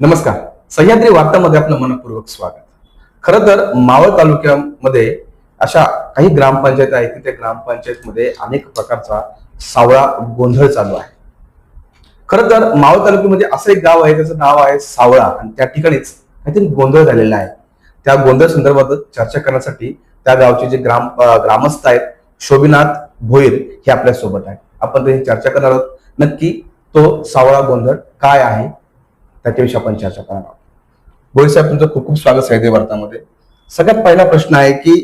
नमस्कार. सह्याद्री वार्तामध्ये आपलं मनपूर्वक स्वागत. खरं तर मावळ तालुक्यामध्ये अशा काही ग्रामपंचायत आहेत की त्या ग्रामपंचायतमध्ये अनेक प्रकारचा सावळा गोंधळ चालू आहे. खरं तर मावळ तालुक्यामध्ये असं एक गाव आहे त्याचं नाव आहे सावळा आणि त्या ठिकाणीच काहीतरी गोंधळ झालेला आहे. त्या गोंधळ संदर्भात चर्चा करण्यासाठी त्या गावचे जे ग्राम ग्रामस्थ आहेत शोभिनाथ भोईर हे आपल्यासोबत आहेत. आपण त्याची चर्चा करणार आहोत. नक्की तो सावळा गोंधळ काय आहे त्याच्याविषयी आपण चर्चा करणार आहोत. भोईर साहेब तुमचं खूप खूप स्वागत आहे वार्तामध्ये सगळ्यात पहिला प्रश्न आहे की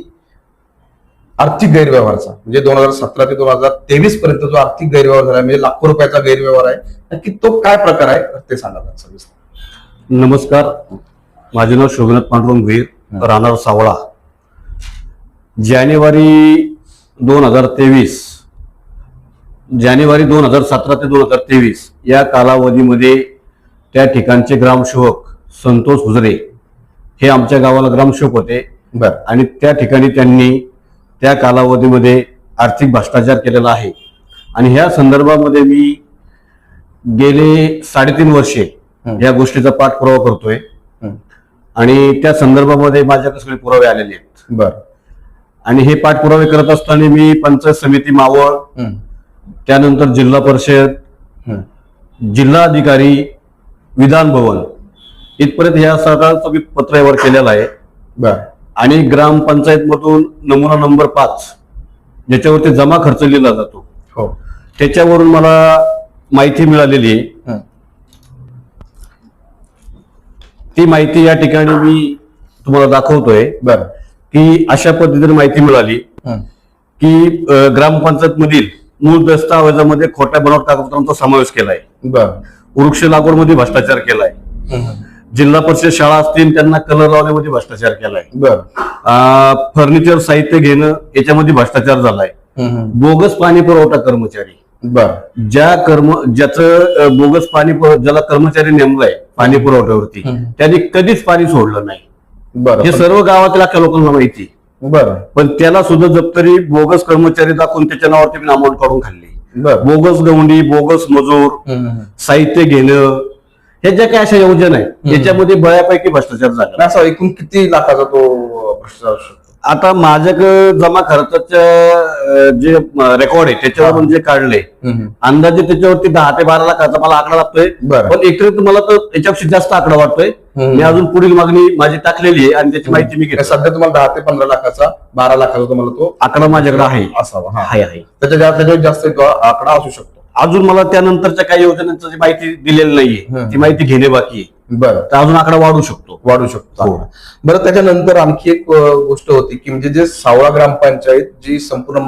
आर्थिक गैरव्यवहारचा म्हणजे दोन हजार सतरा ते दोन हजार तेवीस पर्यंत जो आर्थिक गैरव्यवहार झाला म्हणजे लाखो रुपयाचा गैरव्यवहार आहे नक्की तो काय प्रकार आहे? ते सांगा सविस्तर नमस्कार. माझे नाव शोभनाथ पांडुरंग वीर राहणार सावळा. जानेवारी दोन हजार तेवीस जानेवारी दोन हजार सतरा ते दोन हजार तेवीस या कालावधीमध्ये त्या ठिकाणचे ग्रामसेवक संतोष हुजरे हे आमच्या गावाला ग्रामसेवक होते बर आणि त्या ठिकाणी त्यांनी त्या कालावधीमध्ये आर्थिक भ्रष्टाचार केलेला आहे आणि ह्या संदर्भामध्ये मी गेले साडेतीन वर्षे. या गोष्टीचा पाठपुरावा करतोय. आणि त्या संदर्भामध्ये माझ्याकडे सगळे पुरावे आलेले आहेत बर आणि हे पाठपुरावे करत असताना मी पंचायत समिती मावळ. त्यानंतर जिल्हा परिषद हं. जिल्हाधिकारी विधान भवन. इथपर्यंत ह्या सगळ्याचं मी पत्रव्यवहार केलेला आहे. बर. आणि ग्रामपंचायत मधून नमुना नंबर पाच ज्याच्यावरती जमा खर्च लिहिला जातो. हो. त्याच्यावरून मला माहिती मिळालेली आहे. ती माहिती या ठिकाणी मी तुम्हाला दाखवतोय. बर. की अशा पद्धतीने माहिती मिळाली. की ग्रामपंचायत मधील मूळ दस्तावेजामध्ये खोट्या बनावट कागदपत्रांचा समावेश केलाय. बर. वृक्ष लागवडमध्ये भ्रष्टाचार केलाय. जिल्हा परिषद शाळा असतील त्यांना कलर लावण्यामध्ये भ्रष्टाचार केलाय. बर. फर्निचर साहित्य घेणं याच्यामध्ये भ्रष्टाचार झालाय. बोगस पाणी पुरवठा कर्मचारी. बर. ज्या कर्म ज्याचं बोगस पाणी ज्याला कर्मचारी नेमलाय पाणी पुरवठ्यावरती. त्यांनी कधीच पाणी सोडलं नाही. बर. हे सर्व गावातील अख्ख्या लोकांना माहिती. बर. पण त्याला सुद्धा जप्तरी बोगस कर्मचारी दाखवून त्याच्या नावावरती अमाऊंट काढून खाल्ली. बोगस गवंडी बोगस मजूर. साहित्य घेणं हे ज्या काही अशा योजना आहेत याच्यामध्ये बऱ्यापैकी भ्रष्टाचार झाला असा एकूण किती लाखाचा तो भ्रष्टाचार? आता माझ्याकडे जमा खर्चाचं जे रेकॉर्ड आहे त्याच्यावरून जे काढले. अंदाजे त्याच्यावरती दहा ते बारा लाखाचा मला आकडा लागतोय. पण एकत्रित मला तर याच्यापेक्षा जास्त आकडा वाटतोय. मी अजून पुढील मागणी माझी टाकलेली आहे आणि त्याची माहिती मी म्हणजे घेतो सध्या तुम्हाला दहा ते पंधरा लाखाचा बारा लाखाचा तुम्हाला तो आकडा माझ्याकडे आहे. असावा त्याच्या जास्त आकडा असू शकतो. अजून मला त्यानंतरच्या काही योजनांची माहिती दिलेली नाहीये. ती माहिती घेणे बाकी आहे. बरं. तर अजून आकडा वाढू शकतो. वाढू शकतो. हो. बरं त्याच्यानंतर आणखी एक गोष्ट होती की म्हणजे जे सावळा ग्रामपंचायत जी संपूर्ण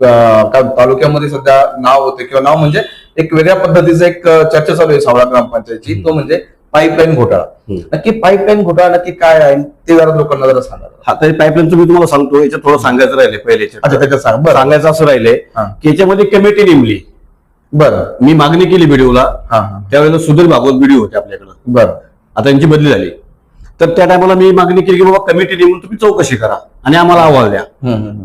तालुक्यामध्ये सध्या नाव होते किंवा नाव म्हणजे एक वेगळ्या पद्धतीचं एक चर्चा चालू आहे सावळा ग्रामपंचायतची तो म्हणजे पाईपलाईन घोटाळा. नक्की पाईपलाईन घोटाळा नक्की काय आहे? ते जरा लोकांना जरा सांगा. हा तर पाईपलाईनचं मी तुम्हाला सांगतो याच्यात थोडं सांगायचं राहिले पहिले त्याच्यात सांगायचं असं राहिले. की याच्यामध्ये कमिटी नेमली. बरं. मी मागणी केली व्हिडिओला हा हा. त्यावेळेला सुधीर भागवत व्हिडिओ होते आपल्याकडे. बरं. आता यांची बदली झाली. तर त्या टायमाला मी मागणी केली की बाबा कमिटी नेमून तुम्ही चौकशी करा आणि आम्हाला अहवाल द्या.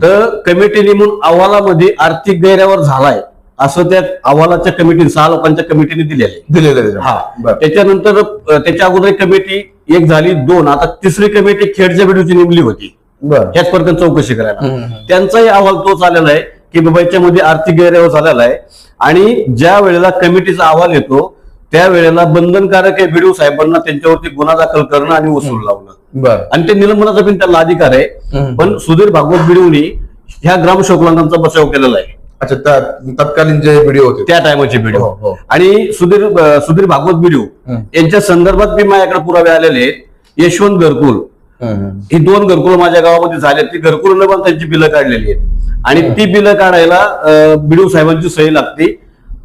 तर कमिटी नेमून अहवालामध्ये आर्थिक गैरव्यवहार झालाय असं त्या अहवालाच्या कमिटी सहा लोकांच्या कमिटीने दिलेलं आहे. दिले दिले हा. त्याच्यानंतर त्याच्या अगोदर कमिटी एक झाली दोन. आता तिसरी कमिटी खेडच्या व्हिडिओची नेमली होती. बरं. ह्याच पर्यंत चौकशी करायला. त्यांचाही अहवाल तोच आलेला आहे की बाबा याच्यामध्ये आर्थिक गैरव्यवहार झालेला आहे. आणि ज्या वेळेला कमिटीचा अहवाल येतो त्यावेळेला बंधनकारक आहे व्हिडिओ साहेबांना त्यांच्यावरती गुन्हा दाखल करणं आणि वसूल लावणं बरं आणि ते निलंबनाचा पण त्याला अधिकार आहे. पण सुधीर भागवत बिडूनी ह्या ग्रामशोकलांचा बचाव केलेला आहे अच्छा तत्कालीन जे व्हिडिओ होते त्या टायमाचे व्हिडिओ हो, हो. आणि सुधीर सुधीर भागवत हम्म. यांच्या संदर्भात बी माझ्याकडे पुरावे आलेले आहेत यशवंत हम्म. ही दोन घरकुल माझ्या गावामध्ये झाले. ती घरकुल पण त्यांची बिलं काढलेली आहेत. आणि ती बिलं काढायला बिडू साहेबांची सही लागते.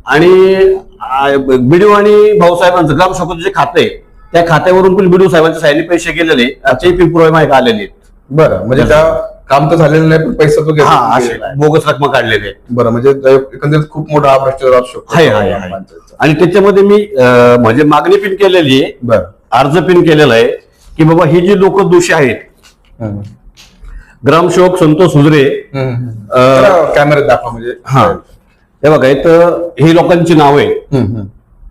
आणि बिडू आणि भाऊसाहेबांचं ग्रामशोकाचं जे खातं त्या खात्यावरून पण बिडू साहेबांच्या सह्याने पैसे गेलेले त्याचे पी पुरावे माझ्याकडे आलेले आहेत. बरं म्हणजे त्या काम तर झालेलं नाही पण पैसा तो हा असे आहे. बोगस रकमा काढलेले आहेत. बरं म्हणजे एकंदरीत खूप मोठा हा भ्रष्टाचार असू शकतो आहे, आहे, आहे. आणि त्याच्यामध्ये मी अं, म्हणजे मागणी पिन केलेली आहे. बरं. अर्ज पिन केलेला आहे. की बाबा ही जी लोक दोषी आहेत. ग्रामसेवक संतोष हुजरे कॅमेऱ्यात दाखवा म्हणजे हा हे बघा इथं ही लोकांची नाव आहे.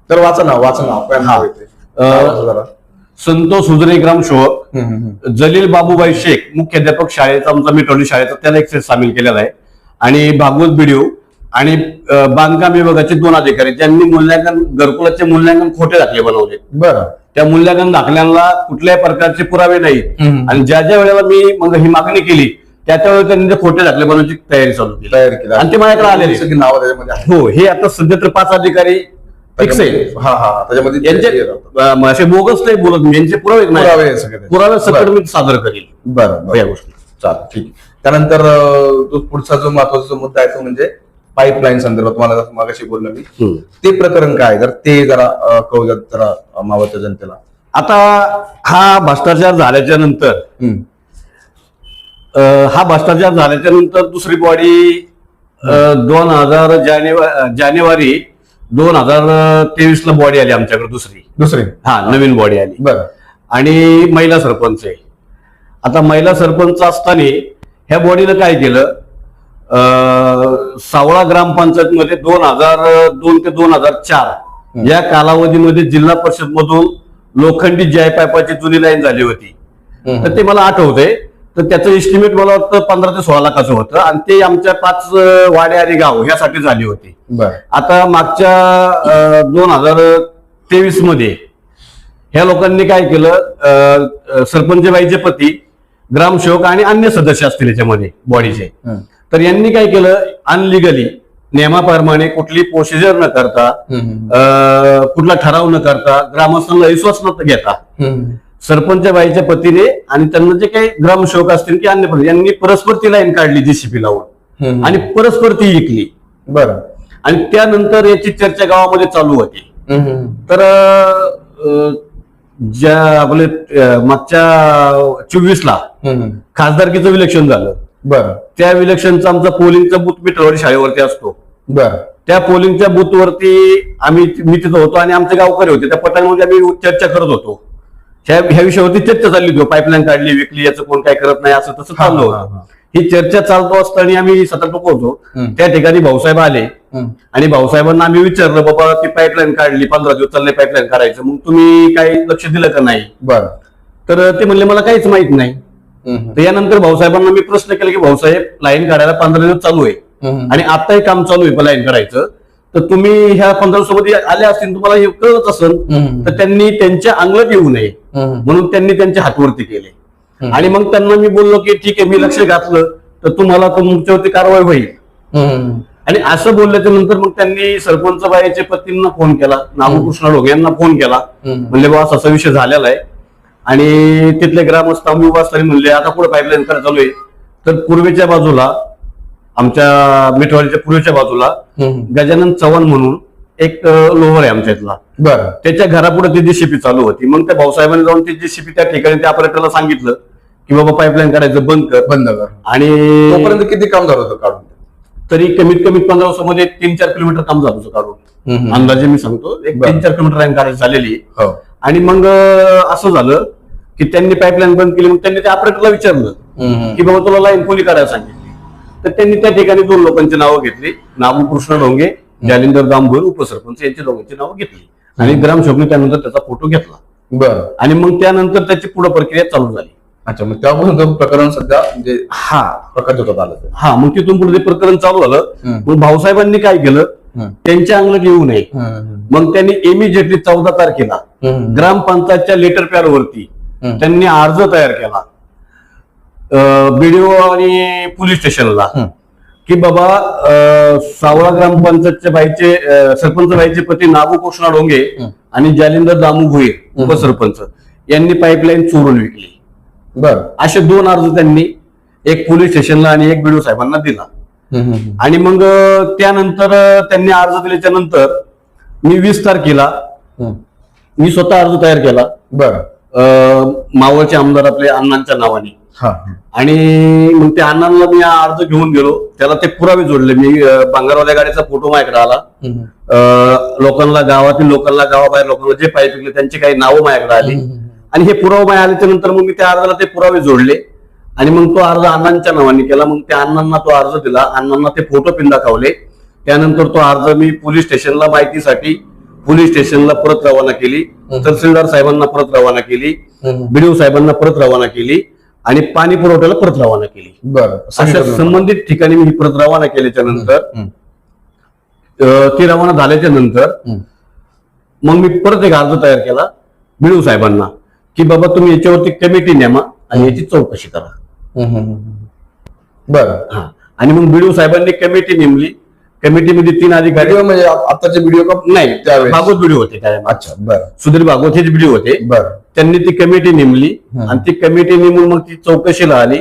तर वाचा नाव वाचा नाव काय नाव आहे. संतोष हुजरे ग्राम शोहक हम्म, हम्म, हम्म. जलील बाबूबाई शेख मुख्याध्यापक शाळेचा आमचा मिटवली शाळेचा त्याला एक सामील केलेला आहे आणि भागवत बिडिओ आणि बांधकाम विभागाचे दोन अधिकारी ज्यांनी मूल्यांकन घरकुलाचे मूल्यांकन खोटे दाखले बनवले. बरं. त्या मूल्यांकन दाखल्यांना कुठल्याही प्रकारचे पुरावे हम्म. आणि ज्या ज्या वेळेला मी मग ही मागणी केली त्या त्या वेळेला त्यांनी ते खोटे दाखले बनवण्याची तयारी चालू केली. तयार केला. आणि ते माझ्याकडे आलेले सगळी नावं त्याच्यामध्ये. हो हे आता सध्या तर पाच अधिकारी फिक्स आहे हा हा त्याच्यामध्ये यांचे ते- असे बोगस नाही बोलत यांचे पुरावे पुरावे नाही सगळे. पुरावे सकट बरं. मी सादर करेल. बरं या गोष्टी. चालेल ठीक. त्यानंतर जो पुढचा जो महत्त्वाचा जो मुद्दा आहे तो म्हणजे पाईपलाईन संदर्भात जसं मागाशी बोललो मी. ते प्रकरण काय? जर ते जरा द्या जरा अं, मावळत्या जनतेला. आता हा भ्रष्टाचार झाल्याच्यानंतर हा भ्रष्टाचार झाल्याच्यानंतर दुसरी बॉडी दोन हजार जानेवारी जानेवारी दोन हजार तेवीस ला बॉडी आली आमच्याकडे दुसरी. दुसरे? हा नवीन बॉडी आली. बरं. आणि महिला सरपंच आहे. आता महिला सरपंच असताना ह्या बॉडीनं काय केलं? सावळा ग्रामपंचायत मध्ये दोन हजार दोन ते दोन हजार चार या कालावधीमध्ये जिल्हा परिषद मधून लोखंडी जय पायपाची जुनी लाईन झाली होती. तर ते मला आठवतंय. तर त्याचं एस्टिमेट मला वाटतं पंधरा ते सोळा लाखाचं होतं आणि ते आमच्या पाच वाडे आणि गाव यासाठी झाली होती. आता मागच्या दोन हजार तेवीसमध्ये ह्या लोकांनी काय केलं? अं, अं, सरपंच बाईचे पती ग्रामसेवक आणि अन्य सदस्य असतील याच्यामध्ये बॉडीचे. तर यांनी काय केलं अनलिगली नियमाप्रमाणे कुठली प्रोसिजर न करता. अं, कुठला ठराव न करता ग्रामस्थांना विश्वास न घेता. सरपंच बाईच्या पतीने आणि त्यांना जे काही ग्रामसेवक असतील की अन्य पती यांनी परस्पर ती लाईन काढली जीसीपी लावून. आणि परस्पर ती विकली बरं आणि त्यानंतर याची चर्चा गावामध्ये चालू होती. तर अं, ज्या आपले अं, मागच्या चोवीस ला हम्म. खासदारकीचं इलेक्शन झालं बरं. त्या इलेक्शनचा आमचा पोलिंगचा बूथ मिटरवाडी शाळेवरती असतो. बरं. त्या पोलिंगच्या बूथवरती आम्ही मी तिथं होतो आणि आमचे गावकरी होते. त्या पटांमध्ये आम्ही चर्चा करत होतो. ह्या विषयावरती चर्चा चालली होती. पाईपलाईन काढली विकली याचं कोण काय करत नाही असं तसं चाललं हा, होतं. चर्चा चालतो असताना आम्ही सतर्क होतो. हम्म. त्या ठिकाणी भाऊसाहेब आले. आणि भाऊसाहेबांना आम्ही विचारलं बाबा ती पाईपलाईन काढली पंधरा दिवस चालले पाईपलाईन काढायचं. मग तुम्ही काही लक्ष दिलं का नाही? बरं. तर ते म्हणले मला काहीच माहीत नाही. तर यानंतर भाऊसाहेबांना मी प्रश्न केला की भाऊसाहेब लाईन काढायला पंधरा दिवस चालू आहे. आणि आताही काम चालू आहे लाईन काढायचं तर तुम्ही ह्या पंधरा सोबत आले असतील तुम्हाला हे कळत असेल. तर त्यांनी त्यांच्या अंगलट येऊ नये. म्हणून त्यांनी त्यांच्या हातवरती केले. आणि मग त्यांना मी बोललो की ठीक आहे मी लक्ष घातलं तर तुम्हाला तुमच्यावरती कारवाई होईल. आणि असं बोलल्याच्या नंतर मग त्यांनी सरपंच बाईच्या पतींना फोन केला नामकृष्ण ढोंगे यांना फोन केला. म्हणले बाबा असा विषय झालेला आहे आणि तिथले ग्रामस्थ आम्ही उभा असताना म्हणले आता पुढे पाईपलाईन करायला चालू आहे. तर पूर्वेच्या बाजूला आमच्या मिठवाडीच्या पूर्वेच्या बाजूला. गजानन चव्हाण म्हणून एक अं, लोव्हर आहे आमच्या इथला. बरं. त्याच्या घरापुढे ती जीसीपी चालू होती. मग त्या भाऊसाहेबांनी जाऊन ती जीसीपी त्या ठिकाणी त्या ऑपरेटरला सांगितलं की बाबा पाईपलाईन काढायचं बंद कर. बंद कर. आणि तोपर्यंत किती काम झालं होतं काढून? तरी कमीत कमी पंधरा वर्षामध्ये तीन चार किलोमीटर काम झालं होतं काढून. अंदाजे मी सांगतो एक. तीन चार किलोमीटर लाईन काढायची झालेली आणि मग असं झालं की त्यांनी पाईपलाईन बंद केली मग त्यांनी त्या ऑपरेटरला विचारलं. की बाबा तुला लाईन कोणी काढायला सांगितली तर त्यांनी त्या ठिकाणी दोन लोकांची नावं घेतली. नामू कृष्ण डोंगे जालिंदर दामभोर उपसरपंच यांची दोघांची नावं घेतली. आणि ग्रामसेवकने त्यानंतर त्याचा फोटो घेतला. बरं. आणि मग त्यानंतर त्याची पुढे प्रक्रिया चालू झाली. अच्छा मग त्यापासून तो प्रकरण सध्या म्हणजे हा. प्रकाश होतात आलं. हा मग तिथून पुढे ते प्रकरण चालू झालं. मग भाऊसाहेबांनी काय केलं. त्यांच्या अंगलट येऊ नये. मग त्यांनी इमिजिएटली चौदा तारखेला. ग्रामपंचायतच्या लेटर पॅड वरती हम्म. त्यांनी अर्ज तयार केला बीडीओ आणि पोलीस स्टेशनला. की बाबा सावळा ग्रामपंचायतच्या बाईचे सरपंच बाईचे पती नागू कृष्णा डोंगे. आणि जालिंदर दामू भुईर उपसरपंच यांनी पाईपलाईन चोरून विकली बरं असे दोन अर्ज त्यांनी एक पोलीस स्टेशनला आणि एक बीडीओ साहेबांना दिला. आणि मग त्यानंतर त्यांनी अर्ज दिल्याच्या नंतर मी वीस तारखेला. मी स्वतः अर्ज तयार केला. बरं. मावळचे आमदार आपले अण्णांच्या नावाने. आणि मग त्या अण्णांना मी अर्ज घेऊन गेलो. त्याला ते पुरावे जोडले. मी अं, भांगारवाल्या गाडीचा फोटो माझ्याकडे आला. लोकांना गावातील लोकांना गावाबाहेर लोकांना जे विकले त्यांची काही नावं माझ्याकडे आली. आणि हे पुरावे माझ्या आल्याच्यानंतर मग मी त्या अर्जाला ते पुरावे जोडले. आणि मग तो अर्ज अण्णांच्या नावाने केला. मग त्या अण्णांना तो अर्ज दिला. अण्णांना ते फोटो पिन दाखवले. त्यानंतर तो अर्ज मी पोलीस स्टेशनला माहितीसाठी पोलीस स्टेशनला परत रवाना केली. तहसीलदार साहेबांना परत रवाना केली. बीडीओ साहेबांना परत रवाना केली. आणि पाणी पुरवठ्याला परत रवाना केली. अशा संबंधित ठिकाणी मी परत रवाना केल्याच्यानंतर ती रवाना झाल्याच्यानंतर. मग मी परत एक अर्ज तयार केला बिडू साहेबांना की बाबा तुम्ही याच्यावरती कमिटी नेमा आणि याची चौकशी करा. बरं हा आणि मग बिडू साहेबांनी कमिटी नेमली कमिटीमध्ये तीन अधिकारी व्हिडिओ म्हणजे आताचे व्हिडिओ का नाही त्यावेळेस. भागवत बिडू होते काय अच्छा बरं सुधीर भागवत हेच बिडू होते बरं त्यांनी ती कमिटी नेमली. आणि ती कमिटी नेमून मग ती चौकशीला आली.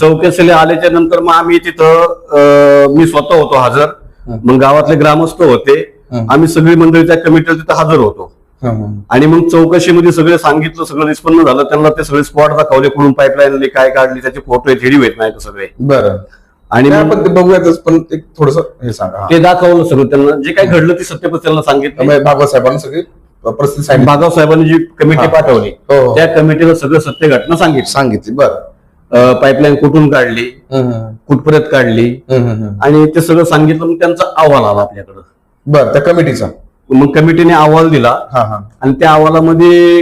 चौकशीला आल्याच्यानंतर मग आम्ही तिथं मी स्वतः होतो हजर. मग गावातले ग्रामस्थ होते. आम्ही सगळी मंडळी त्या कमिटीला तिथं हजर होतो. आणि मग चौकशीमध्ये सगळे सांगितलं सगळं निष्पन्न झालं त्यांना ते सगळे स्पॉट दाखवले कुठून पाईपलाईन काय काढली त्याचे फोटो आहेत व्हिडिओ आहेत नाही सगळे. बरं. आणि मग पण ते बघूयातच पण एक थोडस हे सांगा. ते दाखवलं सगळं त्यांना. जे काही घडलं ते सत्य त्यांना सांगितलं. त्यामुळे भागवत साहेबांनी सगळी बागाव साहेबांनी जी कमिटी. पाठवली हो, हो. त्या कमिटीला सगळं सत्य घटना सांगितली. सांगितली बरं. पाईपलाईन कुठून काढली. कुठपर्यंत काढली. आणि ते सगळं सांगितलं मग त्यांचा अहवाल आला आपल्याकडं. बरं त्या कमिटीचा मग कमिटीने अहवाल दिला. हा हा. आणि त्या अहवालामध्ये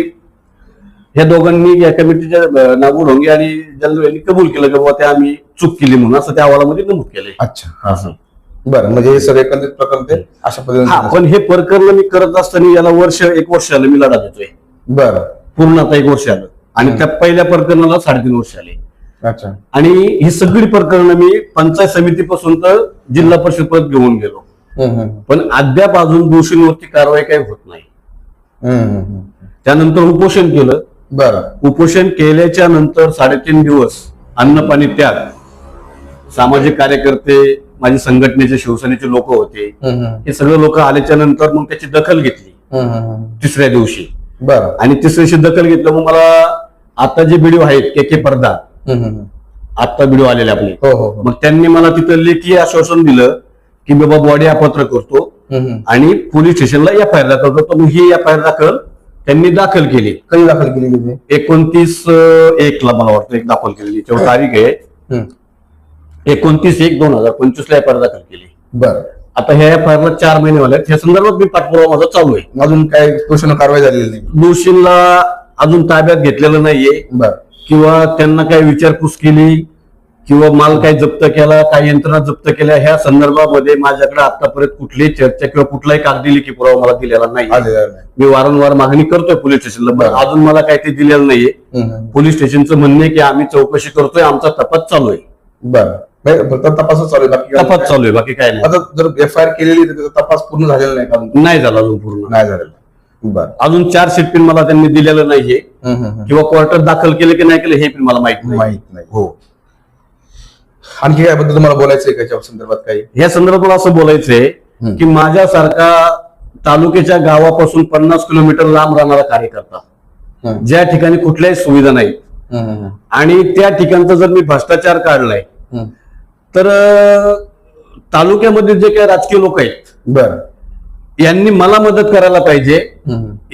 ह्या दोघांनी या कमिटीच्या नागू ढोंगे आणि जलदू यांनी कबूल केलं की बाबा ते आम्ही चूक केली म्हणून असं त्या अहवालामध्ये नमूद केलंय. अच्छा हा हा. बरं म्हणजे हे सगळे एकंदरीत प्रकरण ते अशा हा पद्धतीने पण हे प्रकरण मी करत असताना याला वर्ष एक वर्ष आलं मी लढा देतोय. बरं. पूर्ण आता एक वर्ष आलं. आणि त्या पहिल्या प्रकरणाला साडेतीन वर्ष आले. अच्छा. आणि ही सगळी प्रकरणं मी पंचायत समितीपासून तर जिल्हा परिषद परत घेऊन गेलो. पण अद्याप अजून दोषींवरती कारवाई काही होत नाही. त्यानंतर उपोषण केलं. बरं. उपोषण केल्याच्यानंतर साडेतीन दिवस अन्न पाणी त्याग सामाजिक कार्यकर्ते माझे संघटनेचे शिवसेनेचे लोक होते. हे सगळे लोक आल्याच्यानंतर मग त्याची दखल घेतली. तिसऱ्या दिवशी. बरं. आणि तिसऱ्या दिवशी दखल घेतलं मग मला आता जे व्हिडिओ आहेत के के पडदा. आता व्हिडिओ आलेले आपले. हो हो हो. मग त्यांनी मला तिथं लेखी आश्वासन दिलं. की बाबा बॉडी अपत्र करतो. आणि पोलीस स्टेशनला एफ आय आर दाखल करतो मग ही एफ आय आर दाखल त्यांनी दाखल केली. कधी दाखल केलेली ते एकोणतीस एक ला मला वाटतं एक दाखल केलेली. तेव्हा तारीख आहे. एकोणतीस एक दोन हजार पंचवीस ला एफ आय आर दाखल केली. बरं. आता ह्या एफ आय आर ला चार महिने झाले या संदर्भात मी पाठपुरावा माझा चालू आहे. अजून काय दोषांना कारवाई झालेली नाही. दोषींना अजून ताब्यात घेतलेलं नाहीये. बरं. किंवा त्यांना काही विचारपूस केली किंवा माल काही जप्त केला काही यंत्रणा जप्त केल्या ह्या संदर्भामध्ये माझ्याकडे आतापर्यंत कुठलीही चर्चा किंवा कुठलाही कागदी लेखी पुरावा मला दिलेला नाही मी वारंवार मागणी करतोय पोलीस स्टेशनला. अजून मला काही ते दिलेलं नाहीये. पोलीस स्टेशनचं म्हणणं आहे की आम्ही चौकशी करतोय आमचा तपास चालू आहे. बरं. फक्त तपासच चालू आहे तपास चालू आहे बाकी काय नाही. आता जर एफ आय आर केलेली तर तपास पूर्ण झालेला नाही का? नाही झाला अजून पूर्ण. नाही झालेला. अजून चार सीट पिन मला त्यांनी दिलेलं नाहीये. किंवा कोर्टात दाखल केलं की नाही केलं हे पण मला माहीत नाही. माहीत नाही. हो. आणखी काय बद्दल तुम्हाला बोलायचं आहे त्याच्या संदर्भात काही? या संदर्भात मला असं बोलायचंय. की माझ्यासारखा तालुक्याच्या गावापासून पन्नास किलोमीटर लांब राहणारा कार्यकर्ता ज्या ठिकाणी कुठल्याही सुविधा नाहीत. हम्म, आणि त्या ठिकाणचा जर मी भ्रष्टाचार काढलाय. तर तालुक्यामध्ये जे काही राजकीय लोक आहेत बरं. यांनी मला मदत करायला पाहिजे.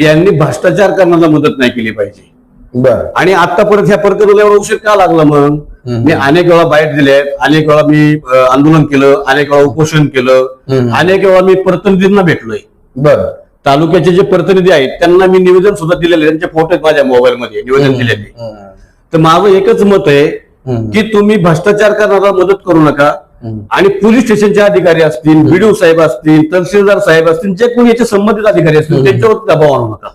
यांनी भ्रष्टाचार करण्याला मदत नाही केली पाहिजे. बरं. आणि आता परत ह्या एवढा उशीर का लागला मग. मी अनेक वेळा बाईट दिलेत अनेक वेळा मी आंदोलन केलं अनेक वेळा उपोषण केलं. अनेक वेळा मी प्रतिनिधींना भेटलोय. बरं. तालुक्याचे जे प्रतिनिधी आहेत त्यांना मी निवेदन सुद्धा दिलेले त्यांचे फोटो आहेत माझ्या मोबाईल मध्ये निवेदन दिलेले. तर माझं एकच मत आहे. की तुम्ही भ्रष्टाचार करणारा मदत करू नका. आणि पोलीस स्टेशनचे अधिकारी असतील बीडीओ साहेब असतील तहसीलदार साहेब असतील जे कोणी याचे संबंधित अधिकारी असतील त्यांच्यावर दबाव आणू नका.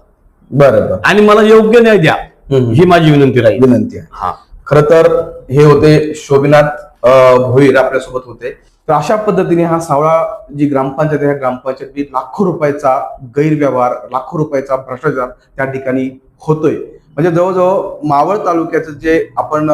बरं बरं. आणि मला योग्य न्याय द्या. ही माझी विनंती राहील. विनंती आहे. हा. खर तर हे होते शोभिनाथ भोईर आपल्यासोबत होते. तर अशा पद्धतीने हा सावळा जी ग्रामपंचायत आहे ह्या ग्रामपंचायतीत लाखो रुपयाचा गैरव्यवहार लाखो रुपयाचा भ्रष्टाचार त्या ठिकाणी होतोय. म्हणजे जवळजवळ मावळ तालुक्याचं जे आपण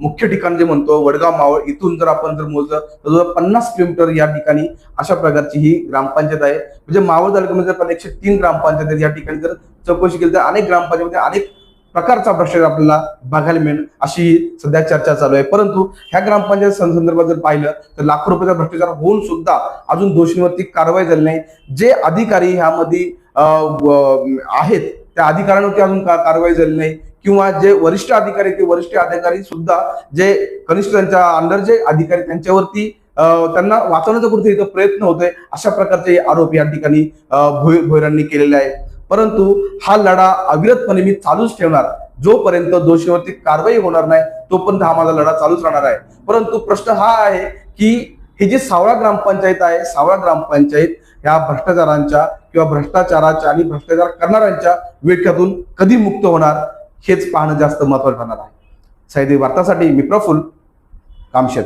मुख्य ठिकाण जे म्हणतो वडगाव मावळ इथून जर आपण जर मोजलं तर जवळ पन्नास किलोमीटर या ठिकाणी अशा प्रकारची ही ग्रामपंचायत आहे. म्हणजे मावळ तालुक्यामध्ये जर एकशे तीन ग्रामपंचायत या ठिकाणी जर चौकशी केली तर अनेक ग्रामपंचायतीमध्ये अनेक प्रकारचा भ्रष्टाचार आपल्याला बघायला मिळेल. अशी सध्या चर्चा चालू आहे. परंतु ह्या ग्रामपंचायत संदर्भात जर पाहिलं तर लाखो रुपयाचा भ्रष्टाचार होऊन सुद्धा अजून दोषींवरती कारवाई झाली नाही. जे अधिकारी ह्यामध्ये आहेत त्या अधिकाऱ्यांवरती अजून कारवाई झाली नाही? किंवा जे वरिष्ठ अधिकारी ते वरिष्ठ अधिकारी सुद्धा जे कनिष्ठ त्यांच्या अंडर जे अधिकारी त्यांच्यावरती त्यांना वाचवण्याचा कुठेतरी प्रयत्न होतोय अशा प्रकारचे आरोप या ठिकाणी भोईरांनी भोई केलेले आहे परंतु हा लढा अविरतपणे मी चालूच ठेवणार. जोपर्यंत दोषीवरती कारवाई होणार नाही तोपर्यंत हा माझा लढा चालूच राहणार आहे. परंतु प्रश्न हा आहे की ही जी सावळा ग्रामपंचायत आहे सावळा ग्रामपंचायत ह्या भ्रष्टाचारांच्या किंवा भ्रष्टाचाराच्या आणि भ्रष्टाचार करणाऱ्यांच्या विळख्यातून कधी मुक्त होणार हेच पाहणं जास्त महत्वाचं ठरणार आहे. सह्याद्री वार्तासाठी मी प्रफुल्ल कामशेत.